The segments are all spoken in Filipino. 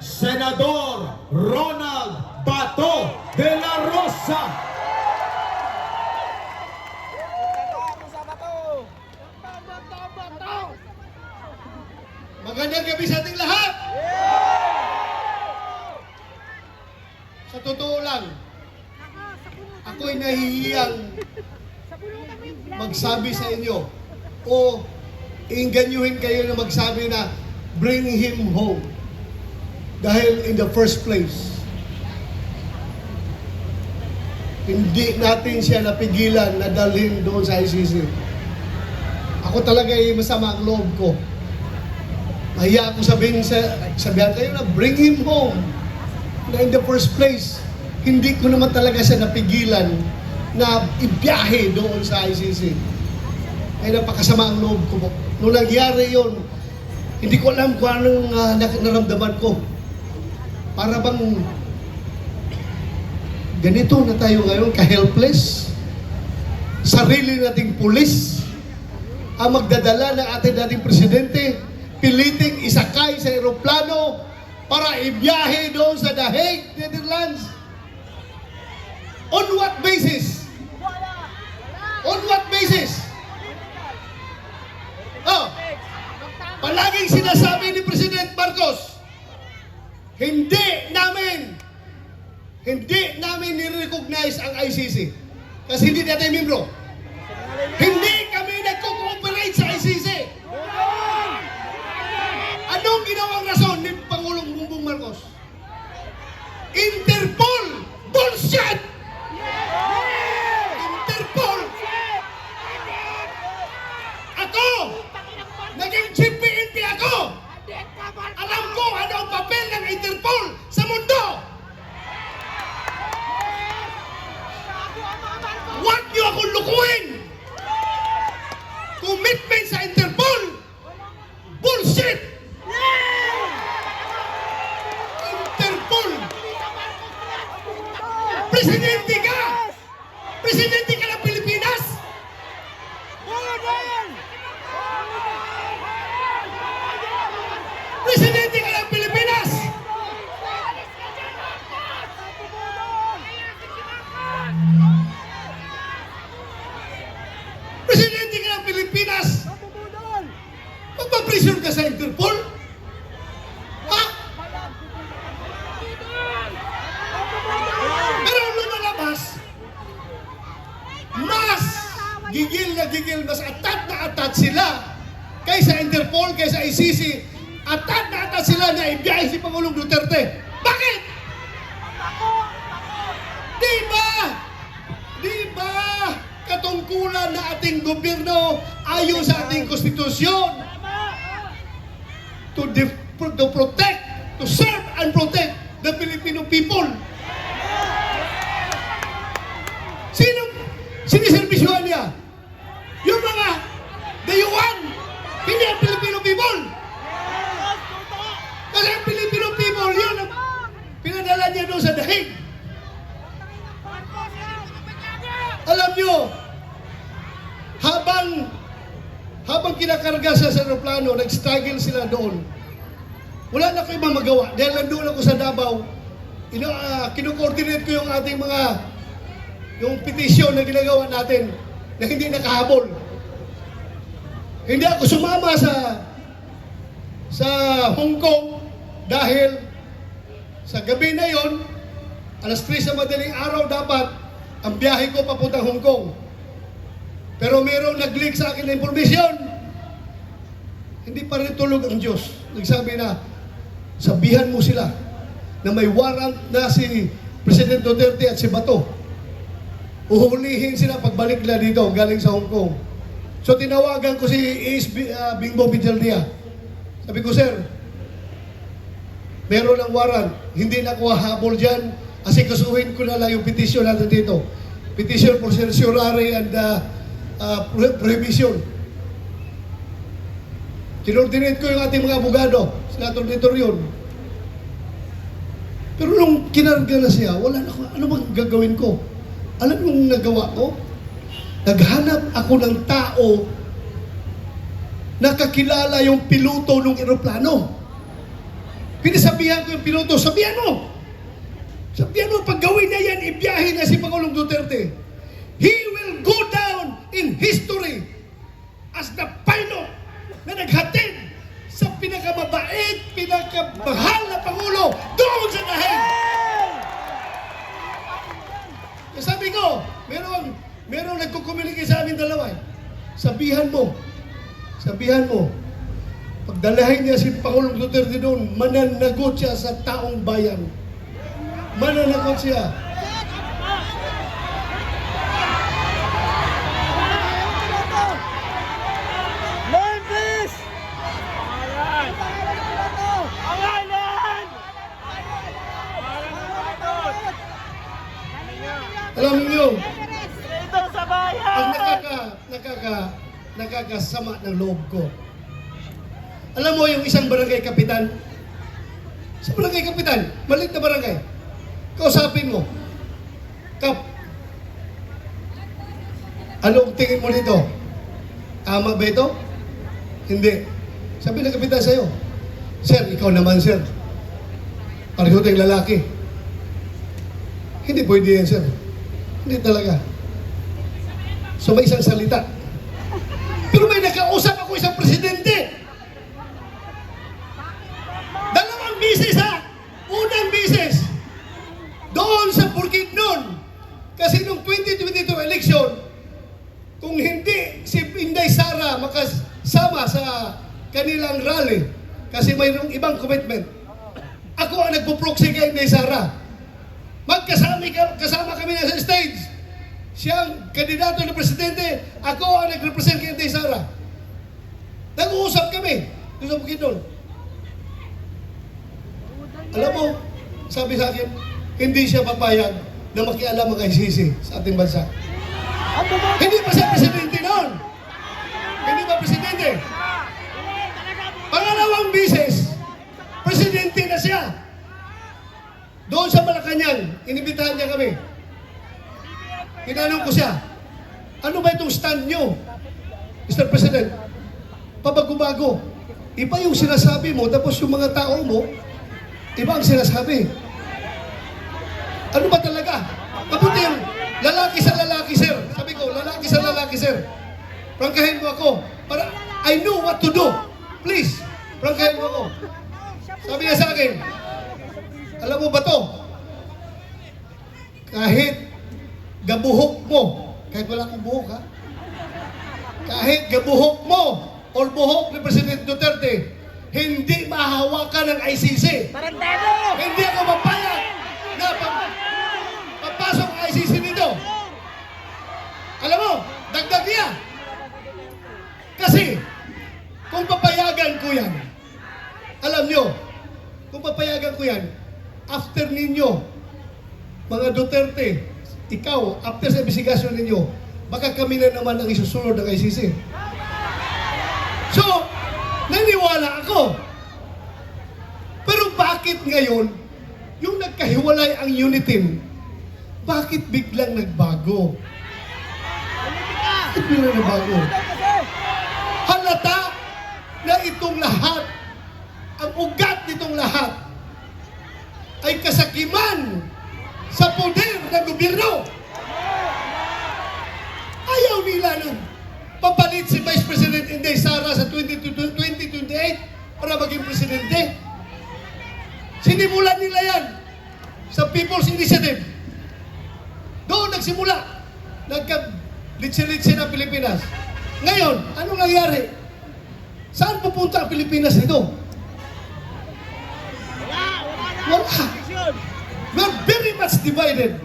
Senador Ronald Bato de la Rosa. Magandang gabi sa ating lahat! Sa totoo lang, ako'y nahihiyang magsabi sa inyo o inganyuhin kayo na magsabi na bring him home. Dahil in the first place, hindi natin siya napigilan na dalhin doon sa ICC. Ako talaga ay masama ang loob ko. Mahiya ako sabihin sa, sabihan kayo na bring him home. Na in the first place, hindi ko naman talaga siya napigilan na ibiyahe doon sa ICC. Ay napakasama ang loob ko po. Nangyari yon, hindi ko alam kung anong uh, naramdaman ko. Para bang ganito na tayo ngayon, ka-helpless. Sarili nating pulis ang magdadala ng ating dating presidente, piliting isakay sa eroplano para ibiyahe doon sa The Hague, Netherlands. On what basis? On what basis? Oh, palaging sinasabi ni President Marcos, hindi namin, hindi namin nirecognize ang ICC. Kasi hindi natin membro. Hindi kami nagko-cooperate sa ICC. Anong ginawang rason ni Pangulong Bongbong Marcos? Interpol! Bullshit! Interpol! Ako! Naging chief PNP ako! Alam ko ano ang papel ng Interpol sa mundo! Huwag niyo akong lukuhin! Commitment sa Interpol! Bullshit! Interpol! Presidente ka! Presidente ka ng Pilipinas! Presidente ka ng Pilipinas! Presidente ka ng Pilipinas! Magpa-pressure ka sa Interpol? Ha? Pero lumalabas, mas gigil na gigil, mas atat na atat sila kaysa Interpol, kaysa ICC. Atat na atat sila na ibiyahe si Pangulong Duterte. Bakit? Di ba? Di ba? Katungkulan na ating gobyerno ayon sa ating konstitusyon to, to protect, to serve and protect the Filipino people. Sino siniservisyohan niya? Yung mga dayuhan, hindi ang Filipino people. Kasi ang Filipino people, yun ang pinadala niya doon sa dahig. Alam nyo, habang habang kinakarga aeroplano, nag-struggle sila doon. Wala na ko ibang magawa. Dahil nandun ako sa Davao, ino, uh, kino-coordinate ko yung ating mga yung petisyon na ginagawa natin na hindi nakahabol. Hindi ako sumama sa sa Hong Kong dahil sa gabi na yon, alas 3 sa madaling araw dapat ang biyahe ko papuntang Hong Kong. Pero mayroong nag-leak sa akin na impormasyon. Hindi pa rin tulog ang Diyos. Nagsabi na, sabihan mo sila na may warrant na si President Duterte at si Bato. Uhulihin sila pagbalik nila dito galing sa Hong Kong. So tinawagan ko si Ace B- ah, Bingbo Pinjaldia. Sabi ko, sir, meron ng warrant. Hindi na ko habol dyan. Kasi kasuhin ko na lang yung petition natin dito. Petition for certiorari and uh, uh, pro- prohibition. Kinordinate ko yung ating mga abogado. Senator Dito yun. Pero nung kinarga na siya, wala na ako. Ano bang gagawin ko? Alam mo nagawa ko? Naghanap ako ng tao na kakilala yung piloto ng eroplano. Pinasabihan ko yung piloto, sabihan mo! Sabihan mo, pag gawin niya yan, ibiyahin na si Pangulong Duterte. He will go down in history as the pilot na naghatid sa pinakamabait, pinakamahal na Pangulo doon sa dahil. Kaya sabi ko, meron, meron nagkukommunicate sa amin dalawa. eh. Sabihan mo, sabihan mo, pagdalahin niya si Pangulong Duterte doon, mananagot siya sa taong bayan. Mananagot siya. Alam niyo, Dito sa ang bayan! nakaka, nakaka, nakakasama ng loob ko. Alam mo yung isang barangay kapitan? Sa barangay kapitan, maliit na barangay. Kausapin mo. Kap, anong tingin mo dito? Tama ba ito? Hindi. Sabi ng kapitan sa'yo, Sir, ikaw naman, sir. Pareho tayong lalaki. Hindi pwede yan, sir. Hindi talaga. So may isang salita. Pero may nakausap ako isang presidente. Dalawang bisis ha. Unang bisis. Doon sa Bukidnon. Kasi nung 2022 election, kung hindi si Inday Sara makasama sa kanilang rally, kasi mayroong ibang commitment, ako ang nagpo-proxy kay Inday Sara. Magkasama kasama kami na sa stage. Siyang kandidato na presidente, ako ang nag-represent kay Inday Sara. Nag-uusap kami doon sa Bukidnon. Alam mo, sabi sa akin, hindi siya papayag na makialam ang ICC sa ating bansa. Hindi pa siya presidente noon. Hindi pa presidente. Pangalawang bisis, presidente na siya. Doon sa Malacanang, inibitahan niya kami. Tinanong ko siya, ano ba itong stand nyo, Mr. President? Pabago-bago. Iba yung sinasabi mo, tapos yung mga tao mo, iba ang sinasabi. Ano ba talaga? Mabuti yung lalaki sa lalaki, sir. Sabi ko, lalaki sa lalaki, sir. Prangkahin mo ako. Para I know what to do. Please, prangkahin mo ako. Sabi niya sa akin, alam mo ba to? Kahit gabuhok mo, kahit wala kang buhok ha, kahit gabuhok mo or buhok ni Presidente Duterte, hindi mahawakan ng ICC. Tarantado! Hindi ako mapayag na pa- papasok ang ICC dito. Alam mo, dagdag niya. Kasi, kung papayagan ko yan, alam nyo, kung papayagan ko yan, after ninyo, mga Duterte, ikaw, after sa investigasyon ninyo, baka kami na naman ang isusunod ng ICC. So, naniwala ako. Pero bakit ngayon, yung nagkahiwalay ang unitin, bakit biglang nagbago? Bakit biglang nagbago? Halata na itong lahat, ang ugat nitong lahat, ay kasakiman sa poder ng gobyerno. Ayaw nila nang papalit si Vice President Inday Sara sa 2028 para maging presidente. Sinimulan nila yan sa People's Initiative. Doon nagsimula. Nagka-litsi-litsi na Pilipinas. Ngayon, ano nangyari? Saan pupunta ang Pilipinas nito? Wala. We're very much divided.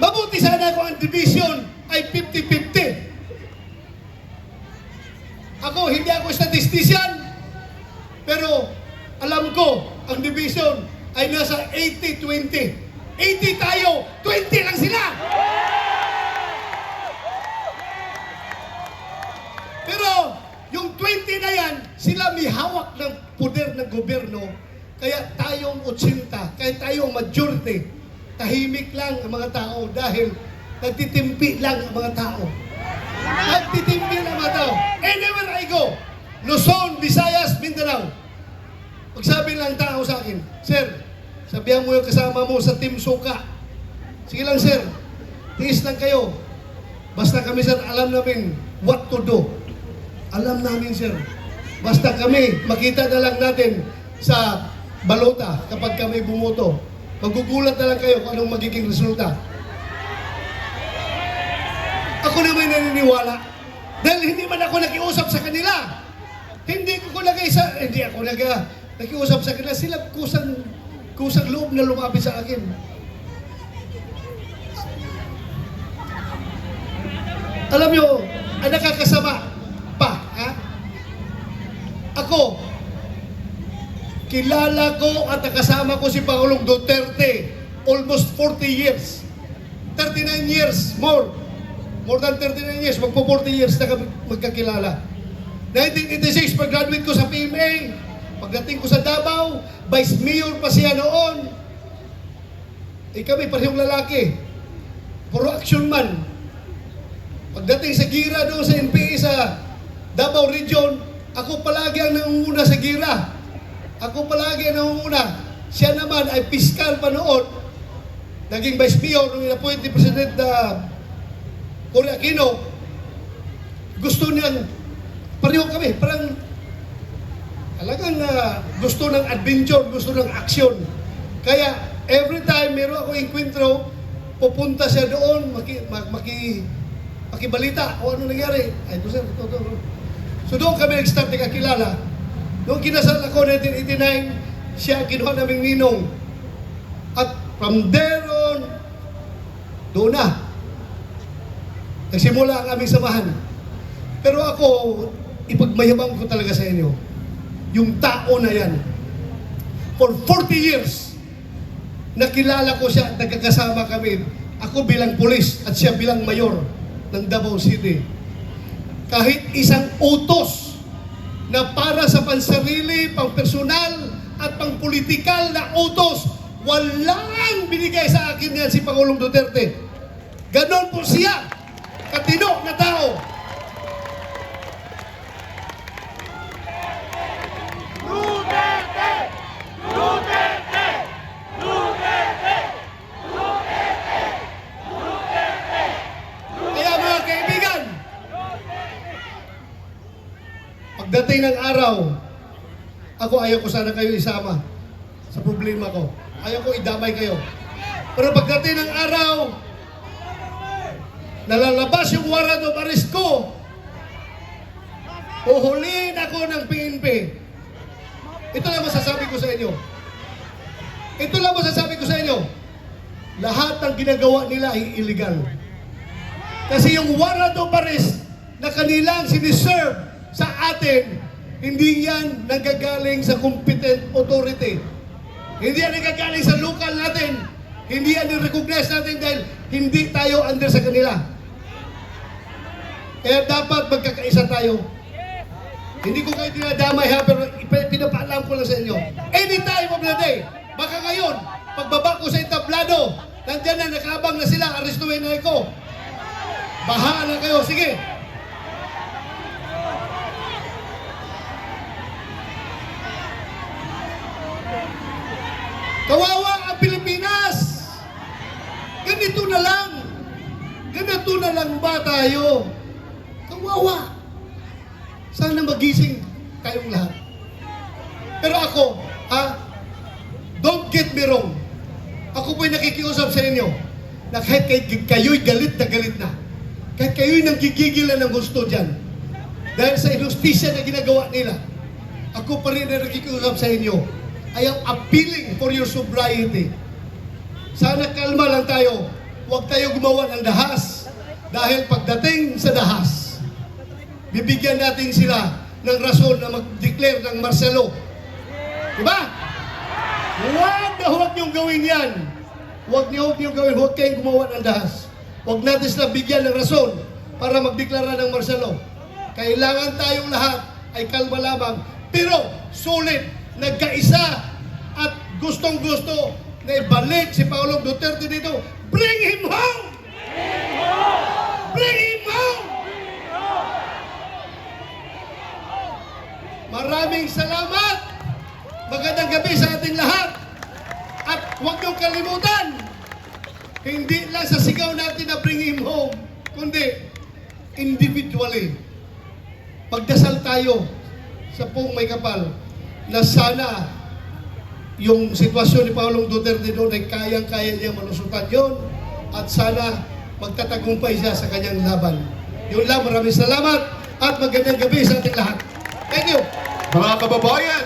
Mabuti sana kung ang division ay 50-50. Ako, hindi ako statistician, pero alam ko, ang division ay nasa 80-20. 80 tayo, 20 lang sila! Pero yung 20 na yan, sila may hawak ng poder ng gobyerno. Kaya tayong 80, kaya tayong majority, tahimik lang ang mga tao dahil nagtitimpi lang ang mga tao. Nagtitimpi lang ang mga tao. Anywhere I go, Luzon, Visayas, Mindanao, Pagsabi lang tao sa akin, Sir, sabihan mo yung kasama mo sa Team Suka. Sige lang, Sir. Tiis lang kayo. Basta kami, Sir, alam namin what to do. Alam namin, Sir. Basta kami, makita na lang natin sa balota kapag kami bumoto. Magugulat na lang kayo kung anong magiging resulta. Ako naman naniniwala. Dahil hindi man ako nakiusap sa kanila. Hindi ko lagay sa, hindi ako nag, nakiusap sa kanila. Sila kusang, kusang loob na lumapit sa akin. Alam nyo, ang nakakasama pa, ha? Ako, kilala ko at nakasama ko si Pangulong Duterte almost 40 years. 39 years, more. More than 39 years, magpo 40 years na magkakilala. 1986, pag-graduate ko sa PMA, pagdating ko sa Davao, Vice Mayor pa siya noon. Eh kami, parehong lalaki. Puro action man. Pagdating sa Gira doon sa NPA sa Davao Region, ako palagi ang nangunguna sa Gira. Ako palagi ang nangunguna. Siya naman ay piskal pa noon. Naging Vice Mayor nung inapoint ni President na Cory Aquino. Gusto niyang, pareho kami, parang talagang ah, gusto ng adventure, gusto ng action. Kaya every time meron ako enkwentro, pupunta siya doon, maki, mak- maki, makibalita o ano nangyari. Ay, ito sir, ito, ito, ito. So doon kami nag-start nagkakilala. Noong kinasal ako 1989, siya kinuha naming ninong. At from there on, doon na. Nagsimula ang aming samahan. Pero ako, ipagmayabang ko talaga sa inyo, yung tao na yan, for 40 years, nakilala ko siya at nagkakasama kami. Ako bilang pulis at siya bilang mayor ng Davao City. Kahit isang utos na para sa pansarili, pang personal at pang politikal na utos, walang binigay sa akin yan si Pangulong Duterte. Ganon po siya, katino na tao. Duterte! Duterte! Duterte! Kaya mga kaibigan, pagdating ng araw, ako ayaw ko sana kayo isama sa problema ko. Ayaw ko idamay kayo. Pero pagdating ng araw, nalalabas yung warrant of arrest ko, uhulihin ako ng PNP. Ito lang masasabi ko sa inyo. Ito lang masasabi ko sa inyo. Lahat ng ginagawa nila ay illegal. Kasi yung warrant of arrest na kanilang siniserve sa atin, hindi yan nagagaling sa competent authority. Hindi yan nagagaling sa local natin. Hindi yan recognize natin dahil hindi tayo under sa kanila. Kaya dapat magkakaisa tayo. Hindi ko kayo dinadamay ha, pero pinapaalam ko lang sa inyo. Any time of the day, baka ngayon, pagbaba ko sa entablado, nandyan na, nakabang na sila, arestuhin na ako. Bahala kayo, sige. Kawawa ang Pilipinas! Ganito na lang. Ganito na lang ba tayo? Kawawa. Sana magising kayong lahat. Pero ako, ha? Don't get me wrong. Ako po'y nakikiusap sa inyo na kahit kay, kayo'y galit na galit na. Kahit kayo'y nanggigigilan ng gusto dyan. Dahil sa inustisya na ginagawa nila. Ako pa rin na nakikiusap sa inyo. I am appealing for your sobriety. Sana kalma lang tayo. Huwag tayo gumawa ng dahas. Dahil pagdating sa dahas, bibigyan natin sila ng rason na mag-declare ng Marcelo. Diba? Huwag na huwag niyong gawin yan. Huwag niyo huwag niyong gawin. Huwag kayong gumawa ng dahas. Huwag natin sila bigyan ng rason para magdeklara ng Marcelo. Kailangan tayong lahat ay kalma lamang. Pero sulit, nagkaisa at gustong gusto na ibalik si Paulong Duterte dito. Bring him home! Bring him home! Maraming salamat! Magandang huwag niyong kalimutan, hindi lang sa sigaw natin na bring him home, kundi individually. Pagdasal tayo sa pong may kapal na sana yung sitwasyon ni Paulong Duterte doon ay kayang-kaya niya malusutan yon at sana magtatagumpay siya sa kanyang laban. Yun lang, maraming salamat at magandang gabi sa ating lahat. Thank you! Mga kababayan,